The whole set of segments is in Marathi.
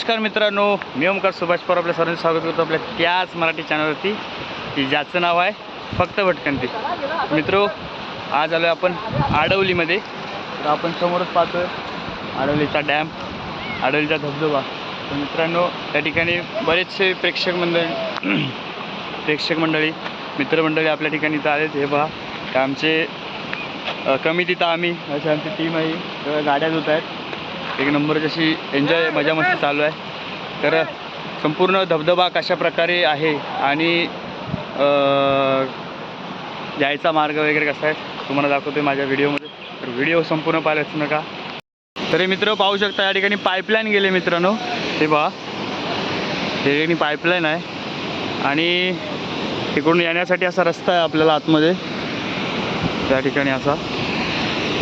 नमस्कार मित्रांनो मी ओमकार सुभाष पर आपल्या सर्वांचं स्वागत करतो आपल्या त्याच मराठी चॅनलवरती की ज्याचं नाव आहे फक्त भटकंती. मित्रो आज आलो आपण आडवलीमध्ये. तर आपण समोरच पाहतोय आडवलीचा डॅम आडवलीचा धबधबा. तर मित्रांनो त्या ठिकाणी बरेचसे प्रेक्षक मंडळी प्रेक्षक मंडळी मित्रमंडळी आपल्या ठिकाणी इथं आलेत. हे पहा तर आमचे कमी तिथं आम्ही अशी आमची टीम आहे. गाड्या धुत आहेत एक नंबरची अशी एन्जॉय मजा मस्ती चालू आहे. तर संपूर्ण धबधबा कशा प्रकारे आहे आणि जायचा मार्ग वगैरे कसा आहे तुम्हाला दाखवतोय माझ्या व्हिडिओमध्ये. तर व्हिडिओ संपूर्ण पाहायला विसरू नका. तर मित्र पाहू शकता या ठिकाणी पाईपलाईन गेले मित्रांनो. हे पहा. हे ठिकाणी पाईपलाईन आहे. आणि तिकडून येण्यासाठी असा रस्ता आहे आपल्याला आतमध्ये. त्या ठिकाणी असा.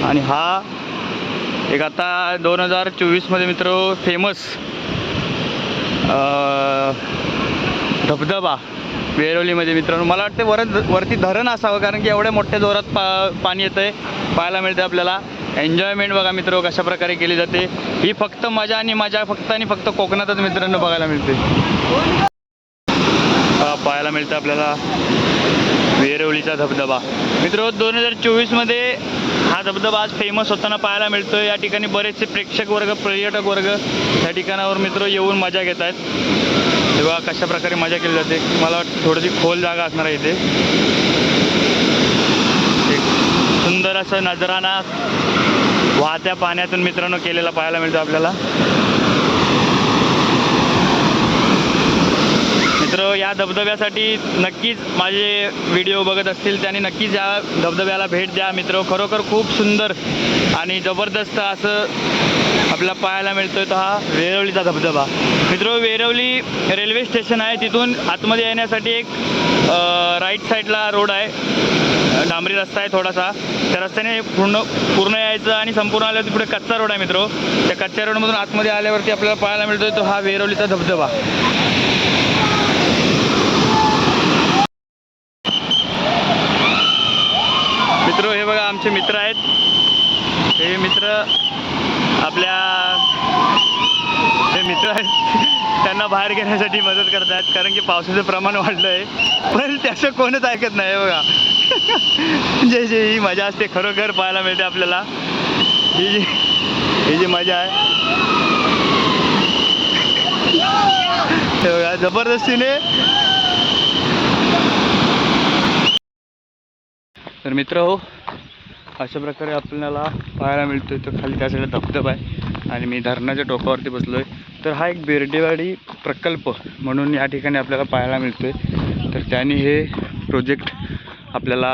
आणि हा एक आता दोन हजार चोवीसमध्ये मित्र फेमस धबधबा वेरवलीमध्ये मित्रांनो. मला वाटते वर वरती धरण असावं कारण की एवढ्या मोठ्या जोरात पा पाणी येतं आहे पाहायला मिळते आपल्याला. एन्जॉयमेंट बघा मित्र कशा प्रकारे केली जाते. ही फक्त मजा आणि मजा फक्त आणि फक्त कोकणातच मित्रांनो बघायला मिळते पाहायला मिळतं आपल्याला. वेरवलीचा धबधबा. मित्र दोन हजार चोवीसमध्ये हा धबधबा आज फेमस होताना पाहायला मिळतो या ठिकाणी बरेचसे प्रेक्षक वर्ग पर्यटक वर्ग या ठिकाणावर मित्र येऊन मजा घेत आहेत. तेव्हा कशा प्रकारे मजा केली जाते? मला वाटतं थोडीशी खोल जागा असणार आहे इथे. एक सुंदर असं नजराना वाहत्या पाण्यातून मित्रांनो केलेला पाहायला मिळतो आपल्याला. मित्र या धबधब्यासाठी नक्कीच माझे व्हिडिओ बघत असतील त्यांनी नक्कीच या धबधब्याला भेट द्या. मित्र खरोखर खूप सुंदर आणि जबरदस्त असं आपल्याला पाहायला मिळतोय तो हा वेरवलीचा धबधबा. मित्र वेरवली रेल्वे स्टेशन आहे. तिथून आतमध्ये येण्यासाठी एक राईट साईडला रोड आहे. डांबरी रस्ता आहे थोडासा. त्या रस्त्याने पूर्ण पूर्ण यायचं आणि संपूर्ण आल्यावरती पुढे कच्चा रोड आहे मित्र. त्या कच्च्या रोडमधून आतमध्ये आल्यावरती आपल्याला पाहायला मिळतोय तो हा वेरवलीचा धबधबा मित्र हे बघा आमचे मित्र आहेत. हे मित्र आपल्या हे मित्र आहेत. त्यांना बाहेर घेण्यासाठी मदत करत आहेत कारण की पावसाचं प्रमाण वाढलं आहे पण त्याचं कोणच ऐकत नाही हो बघा. जे जे ही मजा असते खरोखर पाहायला मिळते आपल्याला. ही जी ही जी मजा आहे. बघा जबरदस्तीने. तर मित्र हो अशा प्रकारे आपल्याला पाहायला मिळतो तर खाली त्या साईडला धबधबा आहे. आणि मी धरणाच्या टोकावरती बसलो आहे तर हा एक बेर्डेवाडी प्रकल्प म्हणून या ठिकाणी आपल्याला पाहायला मिळतो आहे तर त्यांनी हे प्रोजेक्ट आपल्याला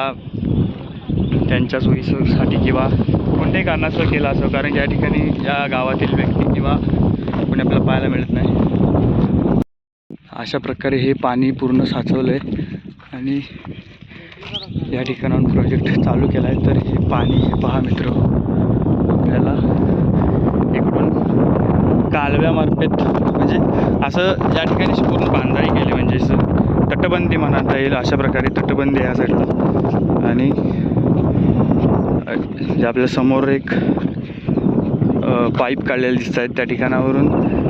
त्यांच्या सोयीसाठी किंवा कोणत्याही कारणास्तव केला असं कारण की या ठिकाणी या गावातील व्यक्ती किंवा कोणी आपल्याला पाहायला मिळत नाही. अशा प्रकारे हे पाणी पूर्ण साचवलं आहे आणि या ठिकाणाहून प्रोजेक्ट चालू केला आहे. तर हे पाणी हे पहा मित्र. आपल्याला इकडून कालव्यामार्फत म्हणजे असं या ठिकाणी पूर्ण बांधाई केली म्हणजे असं तटबंदी म्हणता येईल अशा प्रकारे तटबंदी आहे या साईडला आणि जे आपल्यासमोर एक पाईप काढलेले दिसत आहेत. त्या ठिकाणावरून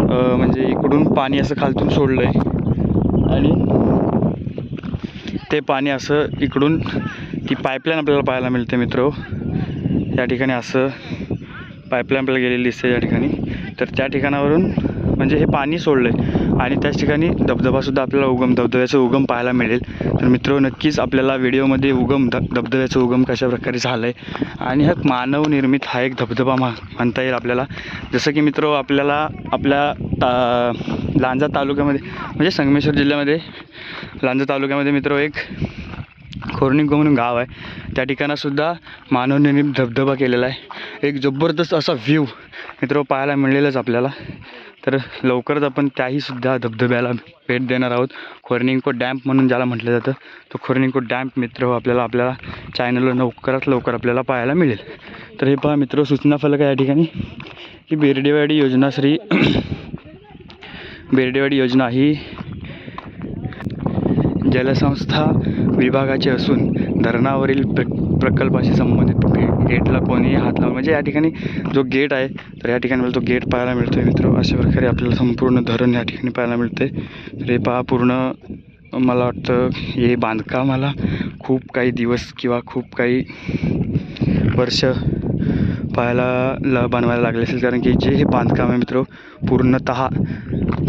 म्हणजे इकडून पाणी असं खालतून सोडलं आहे आणि ते पाणी असं इकडून ती पाईपलाईन आपल्याला पाहायला मिळते मित्र. या ठिकाणी असं पाईपलाईन आपल्याला गेलेली दिसते या ठिकाणी. तर त्या ठिकाणावरून म्हणजे हे पाणी सोडलं आहे आणि त्याच ठिकाणी धबधबासुद्धा आपल्याला उगम धबधब्याचं उगम पाहायला मिळेल. तर मित्र नक्कीच आपल्याला व्हिडिओमध्ये उगम ध धबधब्याचं उगम कशा प्रकारे झालं आहे आणि हा मानवनिर्मित हा एक धबधबा मा म्हणता येईल आपल्याला. जसं की मित्र आपल्याला आपल्या ता लांजा तालुक्यामध्ये म्हणजे संगमेश्वर जिल्ह्यामध्ये लांजा तालुक्यामध्ये मित्र एक खोर्निंगो म्हणून गाव आहे. त्या ठिकाणासुद्धा मानवनिर्मित धबधबा केलेला आहे. एक जबरदस्त असा व्ह्यू मित्र पाहायला मिळलेलाच आपल्याला. तर लवकरच आपण त्याहीसुद्धा धबधब्याला भेट देणार आहोत. खोर्निंको डॅम्प म्हणून ज्याला म्हटलं जातं. तो खोर्निंको डॅम्प मित्र हो आपल्याला आपल्याला चॅनलवर लवकरात लवकर आपल्याला पाहायला मिळेल. तर हे पहा मित्र सूचना फलक आहे या ठिकाणी की बेर्डेवाडी योजना श्री बेर्डेवाडी योजना ही जलसंस्था विभागाचे असून धरणावरील प्र प्रकल्पाशी संबंधित गे गेटला कोणीही हात लावला म्हणजे या ठिकाणी जो गेट आहे तर या ठिकाणी मला तो गेट पाहायला मिळतो आहे मित्र. अशा प्रकारे आपल्याला संपूर्ण धरण या ठिकाणी पाहायला मिळते तर हे पहा पूर्ण मला वाटतं हे बांधकामाला खूप काही दिवस किंवा खूप काही वर्ष पाहायला ल बनवायला लागले असेल. कारण की जे हे बांधकाम आहे मित्र पूर्णतः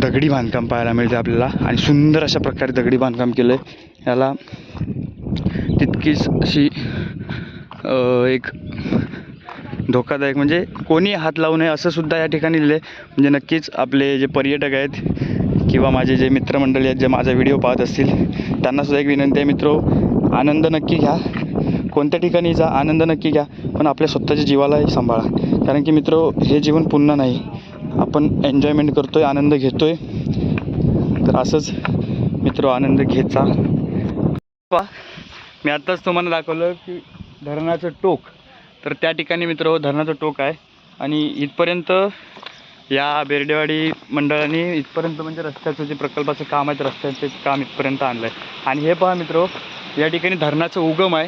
दगडी बांधकाम पाहायला मिळते आपल्याला. आणि सुंदर अशा प्रकारे दगडी बांधकाम केलं आहे याला तितकीच अशी एक धोकादायक म्हणजे कोणी हात लावू नये असं सुद्धा या ठिकाणी लिहिलं आहे म्हणजे नक्कीच आपले जे पर्यटक आहेत किंवा माझे जे मित्रमंडळी आहेत जे माझा व्हिडिओ पाहत असतील त्यांनासुद्धा एक विनंती आहे मित्रो. आनंद नक्की घ्या. कोणत्या ठिकाणी जा आनंद नक्की घ्या पण आपल्या स्वतःच्या जीवालाही सांभाळा. कारण की मित्र हे जीवन पुन्हा नाही. आपण एन्जॉयमेंट करतो आहे आनंद घेतो आहे तर असंच मित्र आनंद घेत जा. पहा मी आत्ताच तुम्हाला दाखवलं की धरणाचं टोक. तर त्या ठिकाणी मित्र धरणाचं टोक आहे. आणि इथपर्यंत या बेर्डेवाडी मंडळाने इथपर्यंत म्हणजे रस्त्याचं जे प्रकल्पाचं काम आहे ते रस्त्याचे काम इथपर्यंत आणलं आहे आणि हे पहा मित्र या ठिकाणी धरणाचं उगम आहे.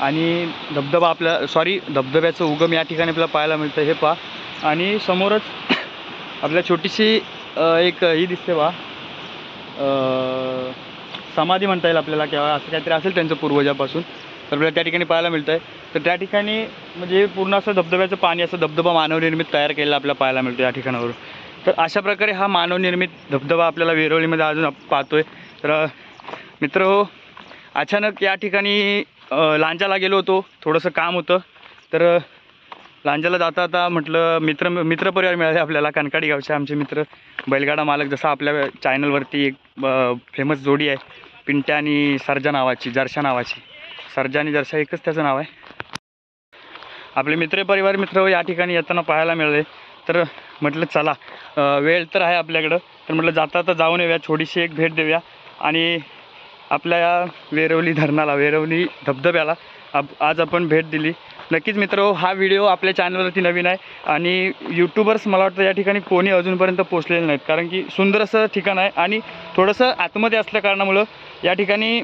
आणि धबधबा आपल्या सॉरी धबधब्याचं उगम या ठिकाणी आपल्याला पाहायला मिळतं हे पहा. आणि समोरच आपल्या छोटीशी एक ही दिसते बा. समाधी म्हणता येईल आपल्याला किंवा असं काहीतरी असेल त्यांचं पूर्वजापासून तर आपल्याला त्या ठिकाणी पाहायला मिळतं आहे तर त्या ठिकाणी म्हणजे पूर्ण असं धबधब्याचं पाणी असं धबधबा मानवनिर्मित तयार केलेला आपल्याला पाहायला मिळतो या ठिकाणावरून. तर अशा प्रकारे हा मानवनिर्मित धबधबा आपल्याला वेरवलीमध्ये अजून पाहतो आहे तर मित्र हो अचानक या ठिकाणी लांजाला गेलो होतो. थोडंसं काम होतं. तर लांजाला जाता जाता म्हटलं मित्र मित्रपरिवार मिळाले आपल्याला. कनकाडी गावचे आमचे मित्र. बैलगाडा मालक जसं आपल्या चॅनलवरती एक फेमस जोडी आहे. पिंट्या आणि सर्जा नावाची जर्शा नावाची. सर्जा आणि जर्शा एकच त्याचं नाव आहे. आपले मित्रपरिवार मित्र हो या ठिकाणी येताना पाहायला मिळाले. तर म्हटलं चला वेळ तर आहे आपल्याकडं. तर म्हटलं जाता जाता जाऊन येऊया. छोटीशी एक भेट देऊया. आणि आपल्या वेरवली धरणाला वेरवली धबधब्याला आप आज आपण भेट दिली. नक्कीच मित्र हा व्हिडिओ आपल्या चॅनलवरती नवीन आहे आणि यूट्यूबर्स मला वाटतं या ठिकाणी कोणी अजूनपर्यंत पोचलेले नाहीत. कारण की सुंदर असं ठिकाण आहे आणि थोडंसं आतमध्ये असल्या कारणामुळं या ठिकाणी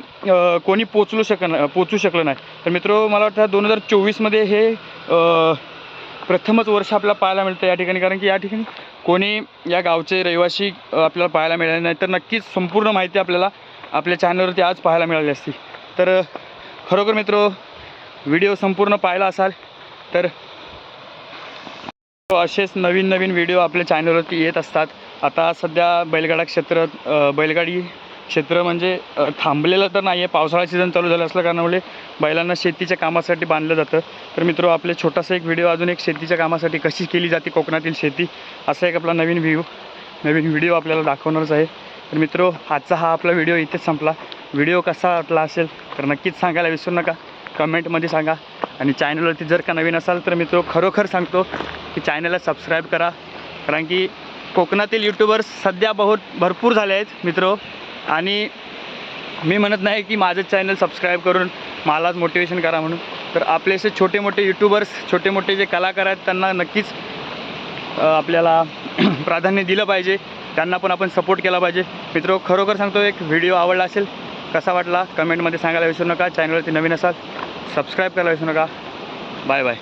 कोणी पोचलू शकन पोचू शकलं नाही. तर मित्र मला वाटतं दोन हजार चोवीसमध्ये हे प्रथमच वर्ष आपल्याला पाहायला मिळतं या ठिकाणी. कारण की या ठिकाणी कोणी या गावचे रहिवासी आपल्याला पाहायला मिळाले नाही तर नक्कीच संपूर्ण माहिती आपल्याला आपल्या चॅनलवरती आज पाहायला मिळाली असती. तर खरोखर मित्र व्हिडिओ संपूर्ण पाहिला असाल तर असेच नवीन नवीन व्हिडिओ आपल्या चॅनलवरती येत असतात. आता सध्या बैलगाडा क्षेत्र बैलगाडी क्षेत्र म्हणजे थांबलेलं तर नाही आहे पावसाळा सीझन चालू झालं असल्या कारणामुळे बैलांना शेतीच्या कामासाठी बांधलं जातं. तर मित्र आपले छोटासा एक व्हिडिओ अजून एक शेतीच्या कामासाठी कशी केली जाते कोकणातील शेती असा एक आपला नवीन व्ह्यू नवीन व्हिडिओ आपल्याला दाखवणारच आहे. तर मित्रो आजचा हा आपला व्हिडिओ इथेच संपला. व्हिडिओ कसा वाटला असेल तर नक्कीच सांगायला विसरू नका. कमेंटमध्ये सांगा. आणि चॅनलवरती जर का नवीन असाल तर मित्र खरोखर सांगतो की चॅनलला सबस्क्राईब करा. कारण की कोकणातील यूट्यूबर्स सध्या बहुत भरपूर झाले आहेत मित्र. आणि मी म्हणत नाही की माझं चॅनल सबस्क्राईब करून मलाच मोटिवेशन करा म्हणून. तर आपले असे छोटे मोठे यूट्यूबर्स छोटे मोठे जे कलाकार आहेत त्यांना नक्कीच आपल्याला प्राधान्य दिलं पाहिजे. त्यांना पण आपण सपोर्ट केला पाहिजे. मित्र खरोखर सांगतो एक व्हिडिओ आवडला असेल कसा वाटला? कमेंटमध्ये सांगायला विसरू नका. चॅनलवरती नवीन असाल सबस्क्राईब करायला विसरू नका. Bye bye